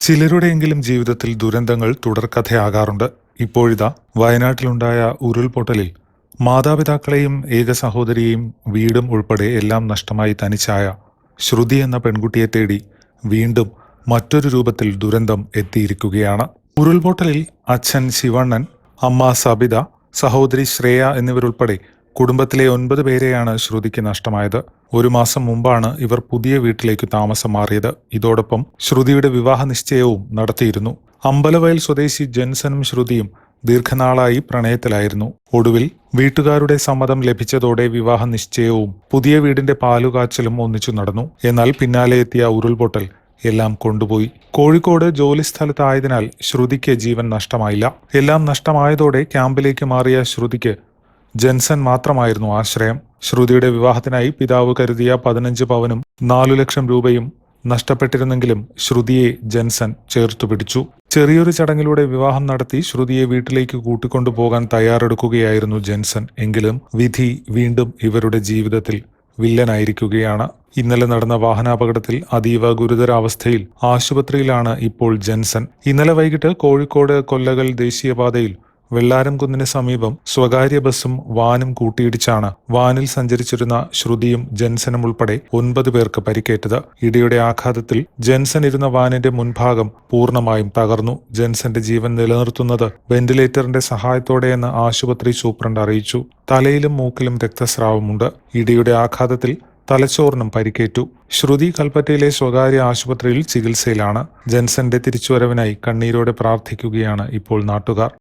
ചിലരുടെയെങ്കിലും ജീവിതത്തിൽ ദുരന്തങ്ങൾ തുടർക്കഥയാകാറുണ്ട് ഇപ്പോഴിതാ വയനാട്ടിലുണ്ടായ ഉരുൾപൊട്ടലിൽ മാതാപിതാക്കളെയും ഏക സഹോദരിയെയും വീടും ഉൾപ്പെടെ എല്ലാം നഷ്ടമായി തനിച്ചായ ശ്രുതി എന്ന പെൺകുട്ടിയെ തേടി വീണ്ടും മറ്റൊരു രൂപത്തിൽ ദുരന്തം എത്തിയിരിക്കുകയാണ്. ഉരുൾപൊട്ടലിൽ അച്ഛൻ ശിവണ്ണൻ അമ്മ സബിത സഹോദരി ശ്രേയ എന്നിവരുൾപ്പെടെ കുടുംബത്തിലെ ഒൻപത് പേരെയാണ് ശ്രുതിക്ക് നഷ്ടമായത്. ഒരു മാസം മുമ്പാണ് ഇവർ പുതിയ വീട്ടിലേക്ക് താമസം മാറിയത്. ഇതോടൊപ്പം ശ്രുതിയുടെ വിവാഹ നിശ്ചയവും നടത്തിയിരുന്നു. അമ്പലവയൽ സ്വദേശി ജെൻസനും ശ്രുതിയും ദീർഘനാളായി പ്രണയത്തിലായിരുന്നു. ഒടുവിൽ വീട്ടുകാരുടെ സമ്മതം ലഭിച്ചതോടെ വിവാഹ നിശ്ചയവും പുതിയ വീടിന്റെ പാലുകാച്ചലും ഒന്നിച്ചു നടന്നു. എന്നാൽ പിന്നാലെ എത്തിയ ഉരുൾപൊട്ടൽ എല്ലാം കൊണ്ടുപോയി. കോഴിക്കോട് ജോലി സ്ഥലത്തായതിനാൽ ശ്രുതിക്ക് ജീവൻ നഷ്ടമായില്ല. എല്ലാം നഷ്ടമായതോടെ ക്യാമ്പിലേക്ക് മാറിയ ശ്രുതിക്ക് ജെൻസൺ മാത്രമായിരുന്നു ആശ്രയം. ശ്രുതിയുടെ വിവാഹത്തിനായി പിതാവ് കരുതിയ പതിനഞ്ച് പവനും നാലു ലക്ഷം രൂപയും നഷ്ടപ്പെട്ടിരുന്നെങ്കിലും ശ്രുതിയെ ജെൻസൺ ചേർത്തു പിടിച്ചു. ചെറിയൊരു ചടങ്ങിലൂടെ വിവാഹം നടത്തി ശ്രുതിയെ വീട്ടിലേക്ക് കൂട്ടിക്കൊണ്ടുപോകാൻ തയ്യാറെടുക്കുകയായിരുന്നു ജെൻസൺ. എങ്കിലും വിധി വീണ്ടും ഇവരുടെ ജീവിതത്തിൽ വില്ലനായിരിക്കുകയാണ്. ഇന്നലെ നടന്ന വാഹനാപകടത്തിൽ അതീവ ഗുരുതരാവസ്ഥയിൽ ആശുപത്രിയിലാണ് ഇപ്പോൾ ജെൻസൺ. ഇന്നലെ വൈകിട്ട് കോഴിക്കോട് കൊല്ലകൽ ദേശീയപാതയിൽ വെള്ളാരംകുന്നിന് സമീപം സ്വകാര്യ ബസ്സും വാനും കൂട്ടിയിടിച്ചാണ് വാനിൽ സഞ്ചരിച്ചിരുന്ന ശ്രുതിയും ജെൻസനും ഉൾപ്പെടെ ഒൻപത് പേർക്ക് പരിക്കേറ്റത്. ഇടിയുടെ ആഘാതത്തിൽ ജെൻസൻ ഇരുന്ന വാനിന്റെ മുൻഭാഗം പൂർണമായും തകർന്നു. ജെൻസന്റെ ജീവൻ നിലനിർത്തുന്നത് വെന്റിലേറ്ററിന്റെ സഹായത്തോടെയെന്ന് ആശുപത്രി സൂപ്രണ്ട് അറിയിച്ചു. തലയിലും മൂക്കിലും രക്തസ്രാവമുണ്ട്. ഇടിയുടെ ആഘാതത്തിൽ തലച്ചോറിനും പരിക്കേറ്റു. ശ്രുതി കൽപ്പറ്റയിലെ സ്വകാര്യ ആശുപത്രിയിൽ ചികിത്സയിലാണ്. ജെൻസന്റെ തിരിച്ചുവരവിനായി കണ്ണീരോടെ പ്രാർത്ഥിക്കുകയാണ് ഇപ്പോൾ നാട്ടുകാർ.